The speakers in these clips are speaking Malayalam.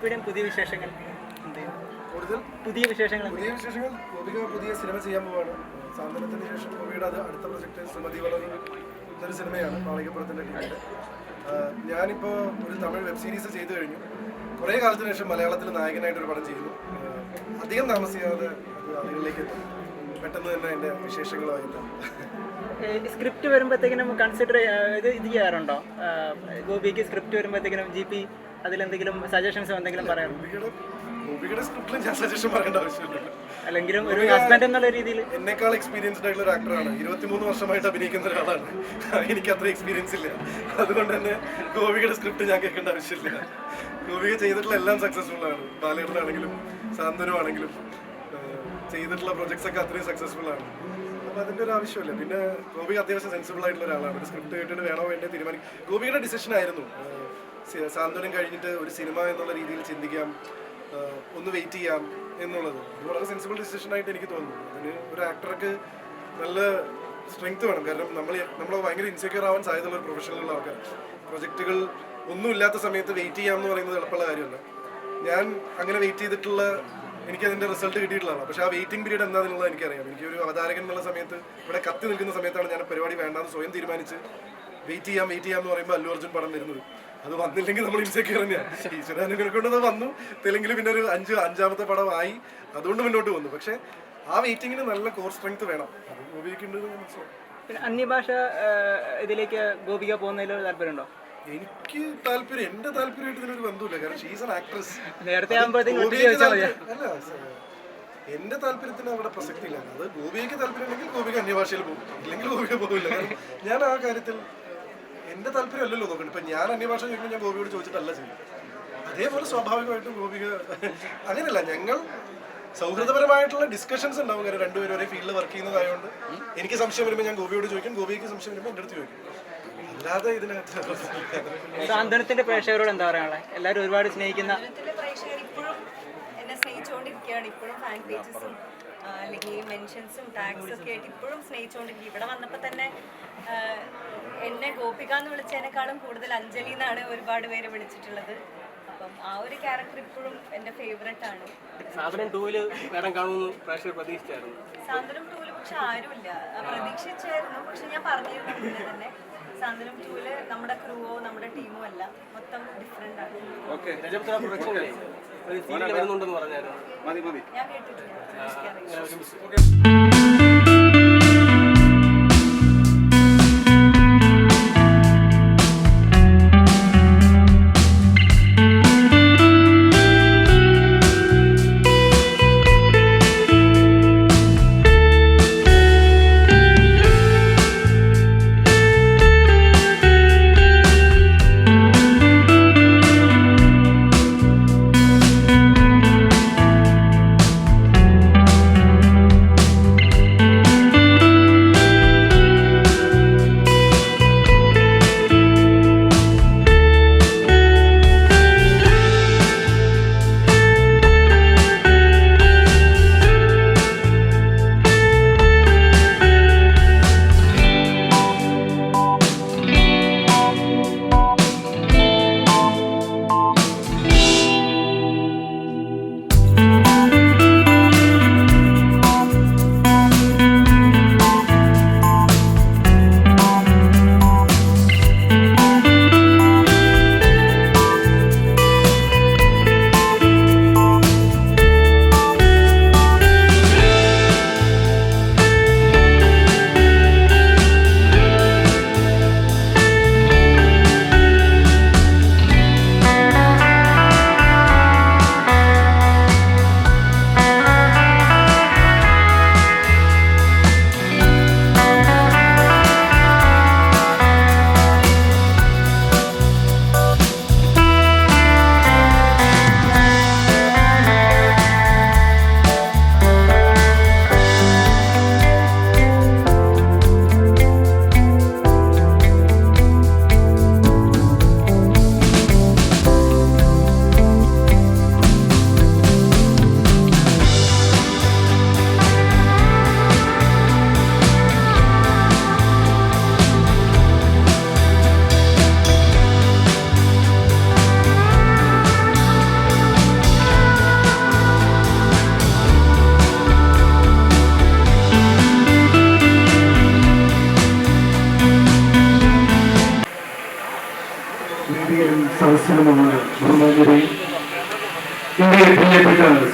ഇവിടെയും പുതിയ വിശേഷങ്ങൾ? കൂടുതൽ? പുതിയ വിശേഷങ്ങൾ പുതിയ വിശേഷങ്ങൾ? ഗോപിക പുതിയ സിനിമ ചെയ്യാൻ പോവാണ്. സാന്ത്വനത്തിന് ശേഷം ഗോപിയുടെ അത് അടുത്ത പ്രൊജക്ട് സുമതി വളർ എന്നൊരു സിനിമയാണ് മാളികപ്പുറത്തിന്റെ കീഴിൽ ഞാനിപ്പോൾ ഒരു തമിഴ് വെബ് സീരീസ് ചെയ്തു കഴിഞ്ഞു. കുറേ കാലത്തിന് ശേഷം മലയാളത്തിൽ നായകനായിട്ട് ഒരു പടം ചെയ്തു. അധികം താമസിയാതെ അത് ആളുകളിലേക്ക് എത്തും. പെട്ടെന്ന് തന്നെ എന്റെ വിശേഷങ്ങളുമായിട്ട്. സ്ക്രിപ്റ്റ് വരുമ്പോഴത്തേക്കിനും കൺസിഡർ ഇത് ഇത് ചെയ്യാറുണ്ടോ? ഗോപിക്ക് സ്ക്രിപ്റ്റ് വരുമ്പോഴത്തേക്കിനും ജി പി അതിലെന്തെങ്കിലും സജഷൻസ് എന്തെങ്കിലും പറയാം അല്ലെങ്കിലും ഒരു ഹസ്ബൻഡ് എന്നുള്ള രീതിയിൽ. എന്നേക്കാൾ എക്സ്പീരിയൻസ്ഡ് ആയിട്ടുള്ള ഒരു ആക്ടറാണ് ഇരുപത്തിമൂന്ന് വർഷമായിട്ട് അഭിനയിക്കുന്ന ഒരാളാണ്. എനിക്ക് അത്ര എക്സ്പീരിയൻസ് ഇല്ല. അതുകൊണ്ട് തന്നെ ഗോപികയുടെ സ്ക്രിപ്റ്റ് ഞാൻ കേൾക്കേണ്ട ആവശ്യമില്ല. ഗോപിക ചെയ്തിട്ടുള്ള എല്ലാം സക്സസ്ഫുൾ ആണ്. ബാലേട്ടനാണെങ്കിലും സാന്ത്വനം ആണെങ്കിലും ചെയ്തിട്ടുള്ള പ്രൊജക്ട്സ് ഒക്കെ അത്രയും സക്സസ്ഫുൾ ആണ്. അപ്പോൾ അതിന്റെ ഒരു ആവശ്യമില്ല. പിന്നെ ഗോപിക അത്യാവശ്യം സെൻസിബിൾ ആയിട്ടുള്ള ഒരാളാണ്. ഒരു സ്ക്രിപ്റ്റ് കേട്ടിട്ട് വേണോ വേണ്ടേ തീരുമാനിക്കും ഗോപികയുടെ ഡിസിഷൻ ആയിരുന്നു. സാന്ത്വനം കഴിഞ്ഞിട്ട് ഒരു സിനിമ എന്നുള്ള രീതിയിൽ ചിന്തിക്കാം ഒന്ന് വെയിറ്റ് ചെയ്യാം എന്നുള്ളത്. അത് വളരെ സെൻസിബിൾ ഡിസിഷൻ ആയിട്ട് എനിക്ക് തോന്നുന്നു. അതിന് ഒരു ആക്ടർക്ക് നല്ല സ്ട്രെങ്ത് വേണം. കാരണം നമ്മൾ നമ്മൾ ഭയങ്കര ഇൻസെക്യൂർ ആവാൻ സാധ്യതയുള്ള ഒരു പ്രൊഫഷണലുള്ള ആൾക്കാർ പ്രൊജക്റ്റുകൾ ഒന്നും ഇല്ലാത്ത സമയത്ത് വെയിറ്റ് ചെയ്യാം എന്ന് പറയുന്നത് എളുപ്പമുള്ള കാര്യമല്ല. ഞാൻ അങ്ങനെ വെയിറ്റ് ചെയ്തിട്ടുള്ള എനിക്ക് അതിന്റെ റിസൾട്ട് കിട്ടിയിട്ടുള്ളതാണ് പക്ഷെ ആ വെയിറ്റിംഗ് പീരീഡ് എന്താണെന്നുള്ളത് എനിക്കറിയാം. എനിക്ക് ഒരു അവതാരകൻ എന്നുള്ള സമയത്ത് ഇവിടെ കത്തി നിൽക്കുന്ന സമയത്താണ് ഞാൻ പരിപാടി വേണ്ടാന്ന് സ്വയം തീരുമാനിച്ച് വെയിറ്റ് ചെയ്യാം വെയിറ്റ് ചെയ്യാം എന്ന് പറയുമ്പോൾ അല്ലു അർജുൻ പടം വരുന്നത്. അത് വന്നില്ലെങ്കിൽ നമ്മൾ ഇൻസെക്യൂർ തന്നെയാണ് ഈശ്വരാനുഗ്രഹം കൊണ്ട് അത് വന്നു. തെലുങ്കിൽ പിന്നെ ഒരു അഞ്ച് അഞ്ചാമത്തെ പടമായി. അതുകൊണ്ട് മുന്നോട്ട് വന്നു. പക്ഷേ ആ വെയിറ്റിങ്ങിന് നല്ല കോർ സ്ട്രെങ്ത് വേണം. അത് ഞാൻ പിന്നെ അന്യഭാഷ ഇതിലേക്ക് ഗോപിക പോകുന്നതിൽ താല്പര്യമുണ്ടോ? എനിക്ക് താല്പര്യം എന്റെ താല്പര്യമായിട്ട് ഇതിനൊരു ബന്ധമില്ല. കാരണം ഷീസ് ആൻ ആക്ട്രസ് നേരത്തെ അല്ല എന്റെ താല്പര്യത്തിന് അവിടെ പ്രസക്തി ഇല്ല അത് ഗോപിക്ക് താല്പര്യം ഉണ്ടെങ്കിൽ ഗോപിക അന്യഭാഷയിൽ പോകും. ഇല്ലെങ്കിൽ ഗോപിക പോകില്ല ഞാൻ ആ കാര്യത്തിൽ ഏഹ്, എന്റെ താല്പര്യം അല്ലല്ലോ നോക്കണം ഇപ്പൊ ഞാൻ അന്യഭാഷ ചോദിക്കുമ്പോൾ ഞാൻ ഗോപിയോട് ചോദിച്ചിട്ടല്ല ചെയ്യും അതേപോലെ സ്വാഭാവികമായിട്ടും ഗോപിക അങ്ങനെയല്ല ഞങ്ങൾ സൗഹൃദപരമായിട്ടുള്ള ഡിസ്കഷൻസ് ഉണ്ടാവും കാര്യം. രണ്ടുപേരും ഒരേ ഫീൽഡിൽ വർക്ക് ചെയ്യുന്നതായതുകൊണ്ട് എനിക്ക് സംശയം വരുമ്പോൾ ഞാൻ ഗോപിയോട് ചോദിക്കും ഗോപിക്ക് സംശയം വരുമ്പോൾ എന്റെ അടുത്ത് ചോദിക്കും. അല്ലാതെ ഇതിനകത്ത് സാന്ത്വനത്തിന്റെ പ്രേക്ഷകരോട് എന്താ പറയാനുള്ളത് എല്ലാവരും ഒരുപാട് സ്നേഹിക്കുന്ന പ്രേക്ഷകർ ഇപ്പോഴും എന്നെ സ്നേഹിച്ചുകൊണ്ടിരിക്കുകയാണ് ഇപ്പോഴും ഫാൻ പേജസും അല്ലെങ്കിൽ മെൻഷൻസും ടാക്സും ഒക്കെ ആയിട്ട് ഇപ്പോഴും സ്നേഹിച്ചുകൊണ്ടിരിക്കും ഇവിടെ വന്നപ്പോൾ തന്നെ എന്നെ ഗോപിക എന്ന് വിളിച്ചതിനേക്കാളും കൂടുതൽ അഞ്ജലി എന്നാണ് ഒരുപാട് പേര് വിളിച്ചിട്ടുള്ളത്. അപ്പം ആ ഒരു ക്യാരക്ടർ ഇപ്പോഴും എന്റെ ഫേവററ്റ് ആണ്. കാണുമെന്ന് പ്രേക്ഷകർ പ്രതീക്ഷിച്ചായിരുന്നു. സാന്ത്വനം ടൂൽ പക്ഷെ ആരുമില്ല. ആ, പ്രതീക്ഷിച്ചായിരുന്നു. പക്ഷെ ഞാൻ പറഞ്ഞിരുന്നു മുന്നേ തന്നെ സാന്ത്വനം ടൂൽ നമ്മുടെ ക്രൂവോ നമ്മുടെ ടീമോ അല്ല മൊത്തം ഡിഫറെന്റ് ആണ്. വരുന്നുണ്ടെന്ന് പറഞ്ഞായിരുന്നു. മതി കേട്ടിട്ടില്ല.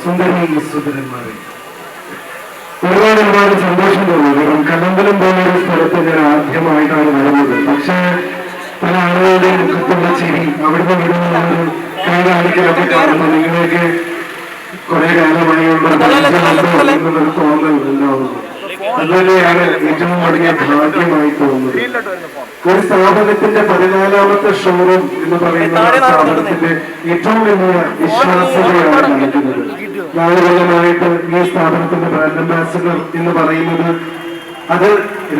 സുന്ദരന്മാരെ ഒരുപാട് ഒരുപാട് സന്തോഷം തോന്നി. കാരണം കലമ്പലം പോലൊരു സ്ഥലത്ത് ഞാൻ ആദ്യമായിട്ടാണ് വരുന്നത്. പക്ഷേ പല ആളുകളുടെ മുഖത്തുള്ള ചിരി അവിടുന്ന് വിടുന്ന ഒരു കൈ കാണിക്കലൊക്കെ കാണുമ്പോൾ നിങ്ങളെയൊക്കെ കുറെ കാലമായുള്ള ഒരു തോന്നൽ ഉണ്ടാവുന്നു അതുതന്നെയാണ് ഏറ്റവും വലിയ ഭാഗ്യമായി തോന്നുന്നത്. ഒരു സ്ഥാപനത്തിന്റെ പതിനാലാമത്തെ ഷോറൂം എന്ന് പറയുന്ന സ്ഥാപനത്തിന്റെ ഏറ്റവും വലിയ വിശ്വാസ്യതയാണ് നൽകുന്നത്. ഈ സ്ഥാപനത്തിന്റെ ബ്രാൻഡ് അംബാസിഡർ എന്ന് പറയുന്നത് അത്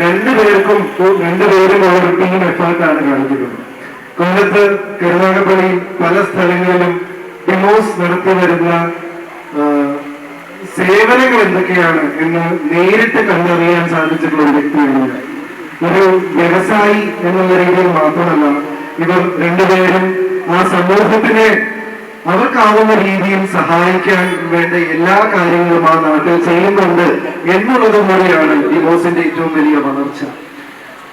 രണ്ടുപേർക്കും രണ്ടുപേരും ഒരു ടീം എഫേർട്ടാണ് കാണിക്കുന്നത്. കൊല്ലത്ത് കരുനാഗപ്പള്ളി പല സ്ഥലങ്ങളിലും ഡിമോസ് നടത്തി വരുന്ന സേവനങ്ങൾ എന്തൊക്കെയാണ് എന്ന് നേരിട്ട് കണ്ടറിയാൻ സാധിച്ചിട്ടുള്ള ഒരു വ്യക്തിയാണ്. ഒരു വ്യവസായി എന്നുള്ള രീതിയിൽ മാത്രമല്ല ഇവർ രണ്ടുപേരും ആ സമൂഹത്തിനെ അവർക്കാവുന്ന രീതിയിൽ സഹായിക്കാൻ വേണ്ട എല്ലാ കാര്യങ്ങളും ആ നാട്ടിൽ ചെയ്യുന്നുണ്ട് എന്നുള്ളത് കൂടിയാണ് ഡിവോഴ്സിന്റെ ഏറ്റവും വലിയ വളർച്ച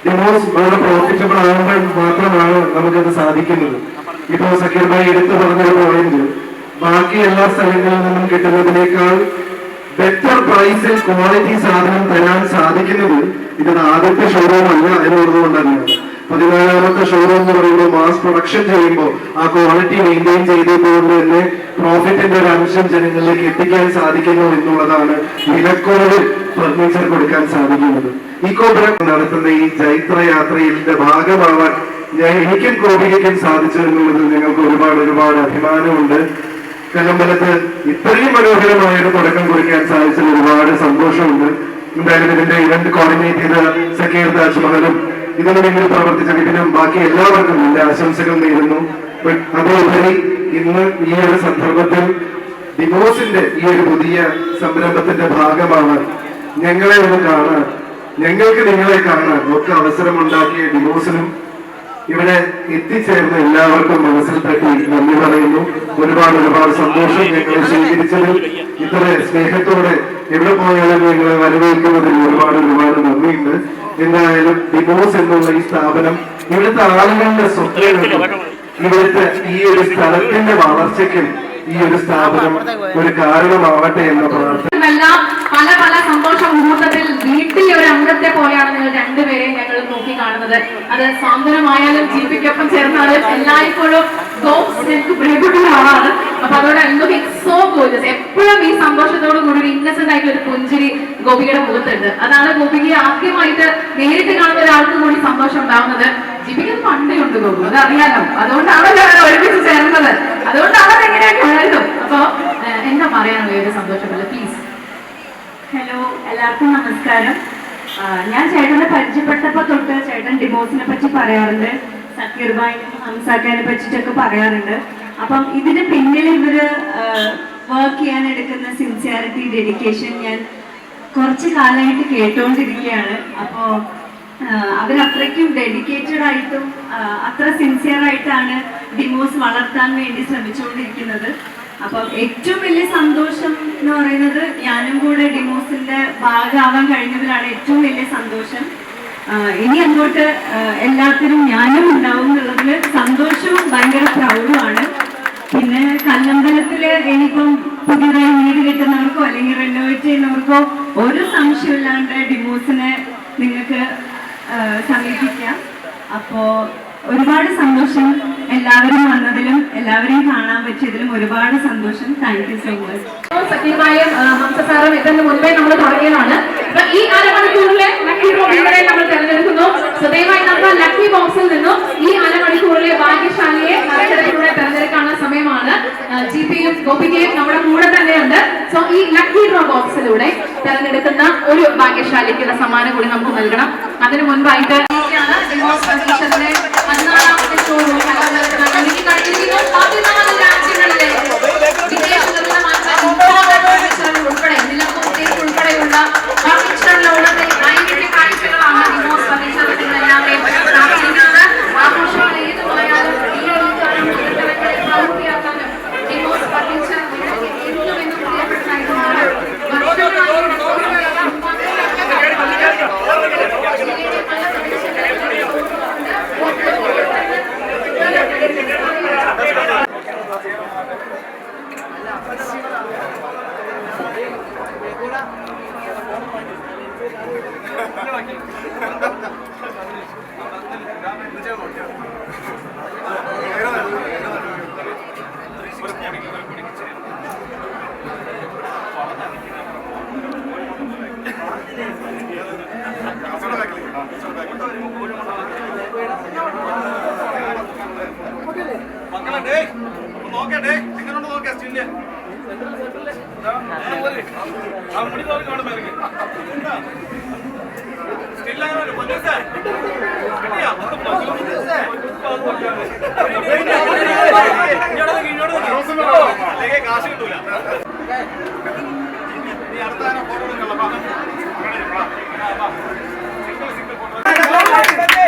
ഡിവോഴ്സ് വളരെ പ്രോഫിറ്റബിൾ ആകുമ്പോൾ മാത്രമാണ് നമുക്കത് സാധിക്കുന്നത് ഇപ്പോ സക്കീർ ഭായി എടുത്തു പറഞ്ഞ പോയിന്റ് ബാക്കി എല്ലാ സ്ഥലങ്ങളിൽ നിന്നും കിട്ടുന്നതിനേക്കാൾ ബെറ്റർ പ്രൈസിൽ ക്വാളിറ്റി സാധനം തരാൻ സാധിക്കുന്നത് ഇതിന് ആദ്യത്തെ ഷോറൂം അല്ല എന്നുള്ളത് കൊണ്ട് തന്നെയാണ് പതിനാലാമത്തെ ഷോറൂം എന്ന് പറയുമ്പോൾ മാസ് പ്രൊഡക്ഷൻ ചെയ്യുമ്പോൾ ആ ക്വാളിറ്റി മെയിന്റെയിൻ ചെയ്തതുകൊണ്ട് തന്നെ പ്രോഫിറ്റിന്റെ ഒരു അംശം ജനങ്ങളിലേക്ക് എത്തിക്കാൻ സാധിക്കുന്നു എന്നുള്ളതാണ് വിലക്കുറവിൽ ഫർണിച്ചർ കൊടുക്കാൻ സാധിക്കുന്നത്. കോബ്ര നടത്തുന്ന ഈ ജൈത്ര യാത്രയിലിന്റെ ഭാഗമാവാൻ എനിക്കും കോപിക്കും സാധിച്ചു എന്നുള്ളതിൽ ഞങ്ങൾക്ക് ഒരുപാട് ഒരുപാട് അഭിമാനമുണ്ട്. കലമ്പലത്ത് ഇത്രയും മനോഹരമായ ഒരു തുടക്കം കുറിക്കാൻ സാധിച്ചതിൽ ഒരുപാട് സന്തോഷമുണ്ട്. എന്തായാലും ഇതിന്റെ ഇവന്റ് കോർഡിനേറ്റ് ചെയ്ത സക്കീർ താജ്മഹലും ഇതിനു പ്രവർത്തിച്ച വിപിനും ബാക്കി എല്ലാവർക്കും എന്റെ ആശംസകൾ നേരുന്നു. അതേപോലെ ഇന്ന് ഈ ഒരു സന്ദർഭത്തിൽ ഡിവോഴ്സിന്റെ ഈ ഒരു പുതിയ സംരംഭത്തിന്റെ ഭാഗമാണ് ഞങ്ങളെ ഒന്ന് കാണാൻ ഞങ്ങൾക്ക് നിങ്ങളെ കാണാൻ ഒക്കെ അവസരമുണ്ടാക്കിയ ഡിവോഴ്സിനും ഇവിടെ എത്തിച്ചേർന്ന എല്ലാവർക്കും മനസ്സിൽ തട്ടി നന്ദി പറയുന്നു. ഒരുപാട് ഒരുപാട് സന്തോഷം ഞങ്ങളെ സ്വീകരിച്ചതിൽ. ഇത്ര സ്നേഹത്തോടെ എവിടെ പോയാലും ഞങ്ങളെ വരവേൽക്കുന്നതിൽ ഒരുപാട് ഒരുപാട് നന്ദിയുണ്ട്. എന്തായാലും ഡിവോഴ്സ് എന്നുള്ള ഈ സ്ഥാപനം ഇവിടുത്തെ ആളുകളുടെ സ്വപ്നങ്ങൾക്കും ഇവിടുത്തെ ഈ ഒരു സ്ഥലത്തിന്റെ വളർച്ചയ്ക്കും ഈ ഒരു സ്ഥാപനം ഒരു കാരണമാവട്ടെ എന്ന പ്രാർത്ഥന. പല പല സന്തോഷ മുഹൂർത്തത്തിൽ വീട്ടിലെ ഒരു അംഗത്തെ പോലെയാണ് നിങ്ങൾ രണ്ടുപേരെയും ഞങ്ങൾ നോക്കി കാണുന്നത്. അത് സാന്ത്വനമായാലും ജീവിക്കൊപ്പം ചേർന്നാലും എല്ലായ്പ്പോഴും ഒരാളാണ് അപ്പൊ അതോടെ ലുക്കിംഗ് സോ ഗോജസ് എപ്പോഴും ഈ സന്തോഷത്തോട് കൂടി ഒരു ഇന്നസെന്റ് ആയിട്ടുള്ള ഒരു പുഞ്ചിരി ഗോപികയുടെ മുഖത്തുണ്ട്. അതാണ് ഗോപികയെ ആദ്യമായിട്ട് നേരിട്ട് കാണുന്ന ഒരാൾക്ക് കൂടി സന്തോഷം ഉണ്ടാവുന്നത്. ജീവിക്ക് പണ്ടേ ഉണ്ട് തോന്നുന്നു. അത് അറിയാലോ അതുകൊണ്ടാണല്ലോ അവർ ഒരുമിച്ച് ചേർന്നത്. അതുകൊണ്ട് അവരെങ്ങനെയൊക്കെ ആയിരുന്നു അപ്പൊ എന്താ പറയാനുള്ള ഒരു സന്തോഷമല്ല പ്ലീസ് ഹലോ എല്ലാവർക്കും നമസ്കാരം. ഞാൻ ചേട്ടനെ പരിചയപ്പെട്ടപ്പോ തൊട്ട് ചേട്ടൻ ഡിവോഴ്സിനെ പറ്റി പറയാറുണ്ട്. സക്കീർ ഹംസാക്കാനെ പറ്റിയിട്ടൊക്കെ പറയാറുണ്ട്. അപ്പം ഇതിന് പിന്നിൽ ഇവർ വർക്ക് ചെയ്യാൻ എടുക്കുന്ന സിൻസിയാരിറ്റി ഡെഡിക്കേഷൻ ഞാൻ കുറച്ച് കാലമായിട്ട് കേട്ടുകൊണ്ടിരിക്കുകയാണ് അപ്പോൾ അവരത്രയ്ക്കും ഡെഡിക്കേറ്റഡ് ആയിട്ടും അത്ര സിൻസിയർ ആയിട്ടാണ് ഡിമോസ് വളർത്താൻ വേണ്ടി ശ്രമിച്ചുകൊണ്ടിരിക്കുന്നത്. അപ്പം ഏറ്റവും വലിയ സന്തോഷം എന്ന് പറയുന്നത് ഞാനും കൂടെ ഡിമോസിന്റെ ഭാഗമാവാൻ കഴിഞ്ഞതിലാണ് ഏറ്റവും വലിയ സന്തോഷം. ഇനി അങ്ങോട്ട് എല്ലാത്തിനും ഞാനും ഉണ്ടാവും എന്നുള്ളതിൽ സന്തോഷവും ഭയങ്കര പ്രൗഡുമാണ് പിന്നെ കല്ലമ്പലത്തിൽ ഇനിയിപ്പം പുതിയതായി വീട് കിട്ടുന്നവർക്കോ അല്ലെങ്കിൽ റെനോവേറ്റ് ചെയ്യുന്നവർക്കോ ഒരു സംശയമില്ലാണ്ട് ഡിമോസിനെ നിങ്ങൾക്ക് സമീപിക്കാം. അപ്പോ ഒരുപാട് സന്തോഷം എല്ലാവരും വന്നതിലും എല്ലാവരെയും കാണാൻ പറ്റിയതിലും ഒരുപാട് സന്തോഷം. താങ്ക് യു സോ മച്ച് സത്യമായും ഹംസ സാറും ഇതിന് മുൻപേ നമ്മൾ തുടങ്ങിയതാണ്. ഈ അരമണിക്കൂറിലെ ലക്കി വിന്നറെ നമ്മൾ തിരഞ്ഞെടുക്കുന്നു. ദയവായി നമ്മൾ ലക്കി ബോക്സിൽ നിന്നും ഈ അരമണിക്കൂറിലെ ഭാഗ്യശാലിയെ നറുക്കെടുപ്പിലൂടെ തിരഞ്ഞെടുക്കാനുള്ള സമയമാണ്. ജി പിയും ഗോപികയും നമ്മുടെ കൂടെ തന്നെയുണ്ട്. സോ ഈ ലക്കി ഡ്രോ ബോക്സിലൂടെ തിരഞ്ഞെടുക്കുന്ന ഒരു ഭാഗ്യശാലിക്കുള്ള സമ്മാനം കൂടി നമുക്ക് നൽകണം. അതിനു മുൻപായിട്ട് പതിനാലാമത്തെ ഷോ കഴിഞ്ഞിരിക്കുന്നു പതിനാല് രാജ്യങ്ങളിലെ മക്കളെ ഡേ നോക്കേ ഡേ എങ്ങനെയുണ്ട് നോക്കേ സ്റ്റില്ല് ആ മുടി നോക്കി കാണുമ്പോ സ്റ്റില്ല അല്ലെങ്കിൽ കാശ് കിട്ടൂല അടുത്ത ഫോട്ടോ സിംഗിൾ സിംഗിൾ ഫോട്ടോ